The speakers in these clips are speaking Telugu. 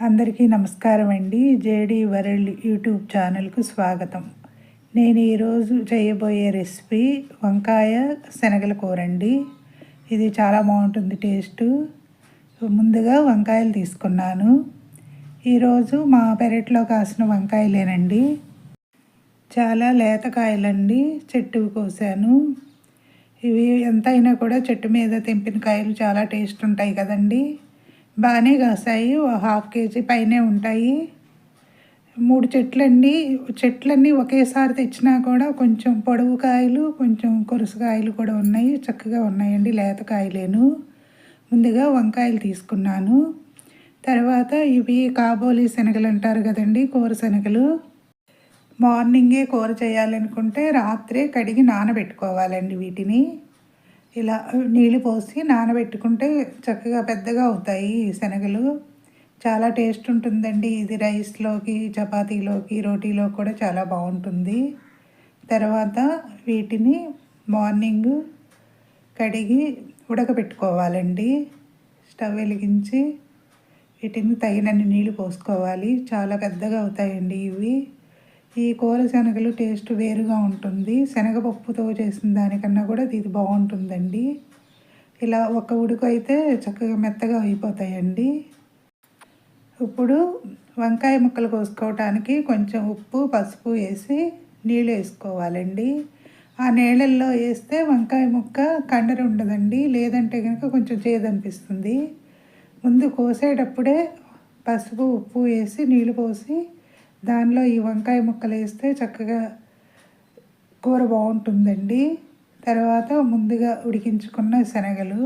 అందరికీ నమస్కారం అండి. జేడి వరల్డ్ యూట్యూబ్ ఛానల్కు స్వాగతం. నేను ఈరోజు చేయబోయే రెసిపీ వంకాయ శనగల కూర అండి. ఇది చాలా బాగుంటుంది టేస్ట్. ముందుగా వంకాయలు తీసుకున్నాను. ఈరోజు మా పెరట్లో కాసిన వంకాయలేనండి. చాలా లేతకాయలండి చెట్టు కోసాను. ఇవి ఎంతైనా కూడా చెట్టు మీద తెంపిన కాయలు చాలా టేస్ట్ ఉంటాయి కదండీ. బాగానే కాసాయి ఒక హాఫ్ కేజీ పైనే ఉంటాయి. మూడు చెట్లండి. చెట్లన్నీ ఒకేసారి తెచ్చినా కూడా కొంచెం పొడవు కాయలు కొంచెం కొరుసుకాయలు కూడా ఉన్నాయి. చక్కగా ఉన్నాయండి లేత కాయలేను. ముందుగా వంకాయలు తీసుకున్నాను. తర్వాత ఇవి కాబోలి శనగలు అంటారు కదండి కూర శనగలు. మార్నింగే కూర చేయాలనుకుంటే రాత్రే కడిగి నానబెట్టుకోవాలండి వీటిని. ఇలా నీళ్ళు పోసి నానబెట్టుకుంటే చక్కగా పెద్దగా అవుతాయి శనగలు. చాలా టేస్ట్ ఉంటుందండి ఇది రైస్లోకి చపాతీలోకి రోటీలో కూడా చాలా బాగుంటుంది. తర్వాత వీటిని మార్నింగ్ కడిగి ఉడకబెట్టుకోవాలండి. స్టవ్ వెలిగించి వీటిని తగినన్ని నీళ్ళు పోసుకోవాలి. చాలా పెద్దగా అవుతాయండి ఇవి. ఈ కూర శనగలు టేస్ట్ వేరుగా ఉంటుంది. శనగపప్పుతో చేసిన దానికన్నా కూడా ఇది బాగుంటుందండి. ఇలా ఒక ఉడుకు అయితే చక్కగా మెత్తగా అయిపోతాయండి. ఇప్పుడు వంకాయ ముక్కలు కోసుకోవటానికి కొంచెం ఉప్పు పసుపు వేసి నీళ్ళు వేసుకోవాలండి. ఆ నీళ్ళల్లో వేస్తే వంకాయ ముక్క కండర ఉండదండి. లేదంటే కనుక కొంచెం చేదనిపిస్తుంది. ముందు కోసేటప్పుడే పసుపు ఉప్పు వేసి నీళ్ళు పోసి దానిలో ఈ వంకాయ ముక్కలు వేస్తే చక్కగా కూర బాగుంటుందండి. తర్వాత ముందుగా ఉడికించుకున్న శనగలు.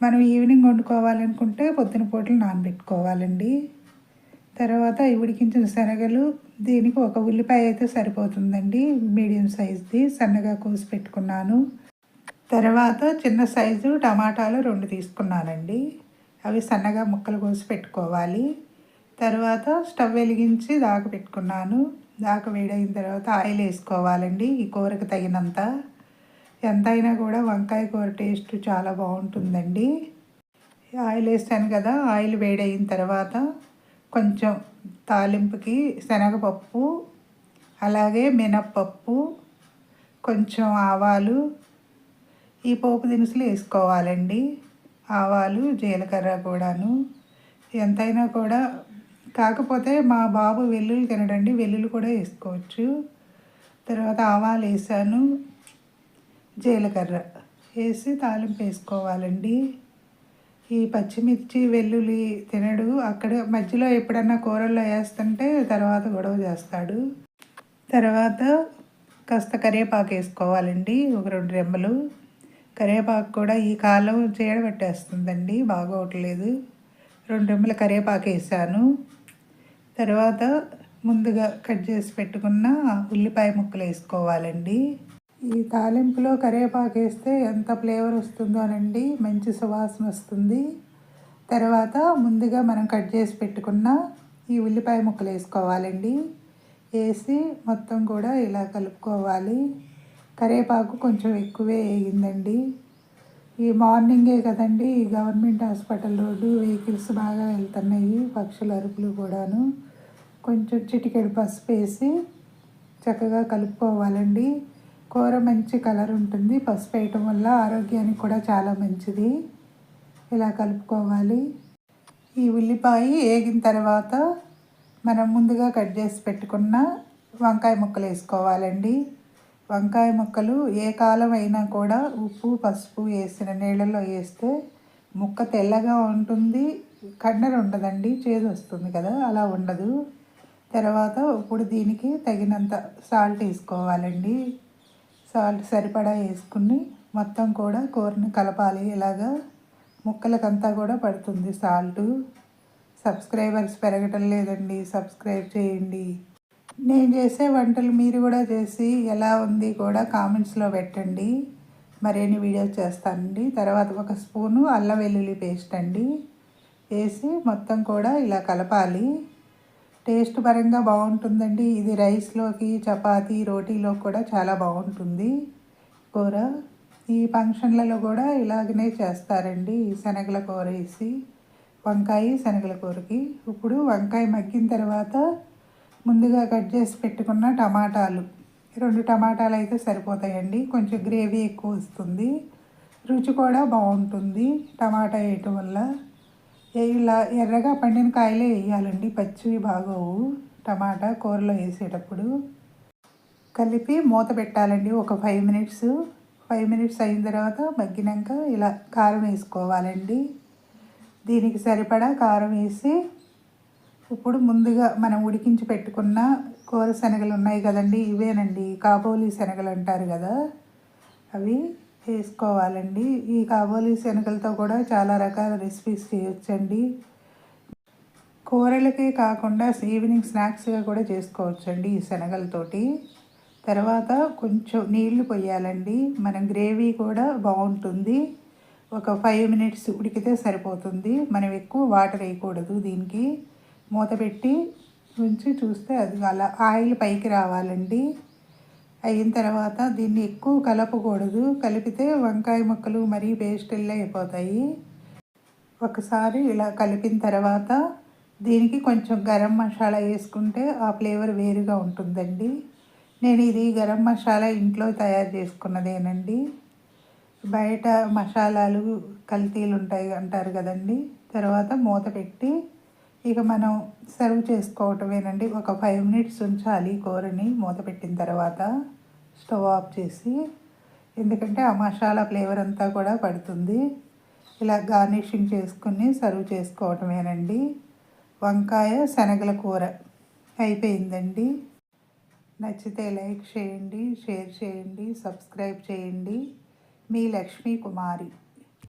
మనం ఈవినింగ్ వండుకోవాలనుకుంటే పొద్దున పూటలు నానబెట్టుకోవాలండి. తర్వాత ఈ ఉడికించిన శనగలు దీనికి ఒక ఉల్లిపాయ అయితే సరిపోతుందండి. మీడియం సైజ్ది సన్నగా కోసి పెట్టుకున్నాను. తర్వాత చిన్న సైజు టమాటాలు రెండు తీసుకున్నానండి. అవి సన్నగా ముక్కలు కోసి పెట్టుకోవాలి. తర్వాత స్టవ్ వెలిగించి దాక పెట్టుకున్నాను. దాక వేడైన తర్వాత ఆయిల్ వేసుకోవాలండి. ఈ కూరకు తగినంత. ఎంతైనా కూడా వంకాయ కూర టేస్ట్ చాలా బాగుంటుందండి. ఆయిల్ వేస్తాను కదా ఆయిల్ వేడైన తర్వాత కొంచెం తాలింపుకి శనగపప్పు అలాగే మినప్పప్పు కొంచెం ఆవాలు ఈ పోపు దినుసులు వేసుకోవాలండి. ఆవాలు జీలకర్ర కూడాను. ఎంతైనా కూడా కాకపోతే మా బాబు వెల్లుల్లి తినడండి వెల్లుల్లి కూడా వేసుకోవచ్చు. తర్వాత ఆవాలు వేసాను జీలకర్ర వేసి తాలింపు వేసుకోవాలండి. ఈ పచ్చిమిర్చి వెల్లుల్లి తినడు. అక్కడ మధ్యలో ఎప్పుడన్నా కూరల్లో వేస్తుంటే తర్వాత గొడవ చేస్తాడు. తర్వాత కాస్త కరివేపాకు వేసుకోవాలండి ఒక రెండు రెమ్మలు. కరివేపాకు కూడా ఈ కాలం చేయడబెట్టేస్తుందండి బాగోవట్లేదు రెండు రెమ్మల కరివేపాకు వేసాను. తర్వాత ముందుగా కట్ చేసి పెట్టుకున్న ఉల్లిపాయ ముక్కలు వేసుకోవాలండి. ఈ తాలింపులో కరివేపాకు వేస్తే ఎంత ఫ్లేవర్ వస్తుందో అనండి మంచి సువాసన వస్తుంది. తర్వాత ముందుగా మనం కట్ చేసి పెట్టుకున్న ఈ ఉల్లిపాయ ముక్కలు వేసుకోవాలండి. వేసి మొత్తం కూడా ఇలా కలుపుకోవాలి. కరివేపాకు కొంచెం ఎక్కువే వేయిందండి ఈ మార్నింగే కదండి ఈ గవర్నమెంట్ హాస్పిటల్ రోడ్డు వెహికల్స్ బాగా వెళ్తున్నాయి పక్షుల అరుపులు కూడాను. కొంచెం చిటికెడు పసుపు వేసి చక్కగా కలుపుకోవాలండి. కూర మంచి కలర్ ఉంటుంది పసుపు వేయటం వల్ల ఆరోగ్యానికి కూడా చాలా మంచిది. ఇలా కలుపుకోవాలి. ఈ ఉల్లిపాయ వేగిన తర్వాత మనం ముందుగా కట్ చేసి పెట్టుకున్న వంకాయ ముక్కలు వేసుకోవాలండి. వంకాయ ముక్కలు ఏ కాలం అయినా కూడా ఉప్పు పసుపు వేసిన నీళ్ళల్లో వేస్తే ముక్క తెల్లగా ఉంటుంది. కన్నర ఉండదండి చేదు వస్తుంది కదా అలా ఉండదు. తర్వాత ఇప్పుడు దీనికి తగినంత సాల్ట్ వేసుకోవాలండి. సాల్ట్ సరిపడా వేసుకుని మొత్తం కూడా కూరని కలపాలి. ఇలాగా ముక్కలకంతా కూడా పడుతుంది సాల్ట్. సబ్స్క్రైబర్స్ పెరగటం లేదండి సబ్స్క్రైబ్ చేయండి. నేను చేసే వంటలు మీరు కూడా చేసి ఎలా ఉంది కూడా కామెంట్స్లో పెట్టండి. మరిన్ని వీడియోస్ చేస్తానండి. తర్వాత ఒక స్పూను అల్లం వెల్లుల్లి పేస్ట్ అండి. వేసి మొత్తం కూడా ఇలా కలపాలి. టేస్ట్ పరంగా బాగుంటుందండి. ఇది రైస్లోకి చపాతీ రోటీలో కూడా చాలా బాగుంటుంది. కూర ఈ ఫంక్షన్లలో కూడా ఇలాగనే చేస్తారండి. ఈ శనగల కూర వేసి వంకాయ శనగల కూరకి. ఇప్పుడు వంకాయ మగ్గిన తర్వాత ముందుగా కట్ చేసి పెట్టుకున్న టమాటాలు. రెండు టమాటాలు అయితే సరిపోతాయండి. కొంచెం గ్రేవీ ఎక్కువ వస్తుంది. రుచి కూడా బాగుంటుంది టమాటా వేయటం వల్ల. ఇలా ఎర్రగా పండిన కాయలే వేయాలండి. పచ్చివి బాగోవు. టమాటా కూరలో వేసేటప్పుడు. కలిపి మూత పెట్టాలండి. ఒక ఫైవ్ మినిట్స్ ఫైవ్ మినిట్స్ అయిన తర్వాత మగ్గినాక ఇలా కారం వేసుకోవాలండి. దీనికి సరిపడా కారం వేసి ఇప్పుడు ముందుగా మనం ఉడికించి పెట్టుకున్న కూర శనగలు ఉన్నాయి కదండి ఇవేనండి. కాబోలి శనగలు అంటారు కదా అవి వేసుకోవాలండి. ఈ కాబోలి శనగలతో కూడా చాలా రకాల రెసిపీస్ చేయొచ్చండి. కూరలకే కాకుండా ఈవినింగ్ స్నాక్స్గా కూడా చేసుకోవచ్చండి ఈ శనగలతోటి. తర్వాత కొంచెం నీళ్ళు పోయాలండి. మనం గ్రేవీ కూడా బాగుంటుంది. ఒక ఫైవ్ మినిట్స్ ఉడికితే సరిపోతుంది. మనం ఎక్కువ వాటర్ వేయకూడదు దీనికి. మూత పెట్టి ఉంచి చూస్తే అది అలా ఆయిల్ పైకి రావాలండి. అయిన తర్వాత దీన్ని ఎక్కువ కలపకూడదు. కలిపితే వంకాయ ముక్కలు మరీ పేస్టిల్లా అయిపోతాయి. ఒకసారి ఇలా కలిపిన తర్వాత దీనికి కొంచెం గరం మసాలా వేసుకుంటే ఆ ఫ్లేవర్ వేరుగా ఉంటుందండి. నేను ఇది గరం మసాలా ఇంట్లో తయారు చేసుకున్నదేనండి. బయట మసాలాలు కల్తీలు ఉంటాయి అంటారు కదండి. తర్వాత మూత పెట్టి ఇక మనం సర్వ్ చేసుకోవటమేనండి. ఒక ఫైవ్ మినిట్స్ ఉంచాలి కూరని మూత పెట్టిన తర్వాత స్టవ్ ఆఫ్ చేసి ఎందుకంటే ఆ మసాలా ఫ్లేవర్ అంతా కూడా పడుతుంది. ఇలా గార్నిషింగ్ చేసుకుని సర్వ్ చేసుకోవటమేనండి. వంకాయ శనగల కూర అయిపోయిందండి. నచ్చితే లైక్ చేయండి షేర్ చేయండి సబ్స్క్రైబ్ చేయండి. మీ లక్ష్మీ కుమారి.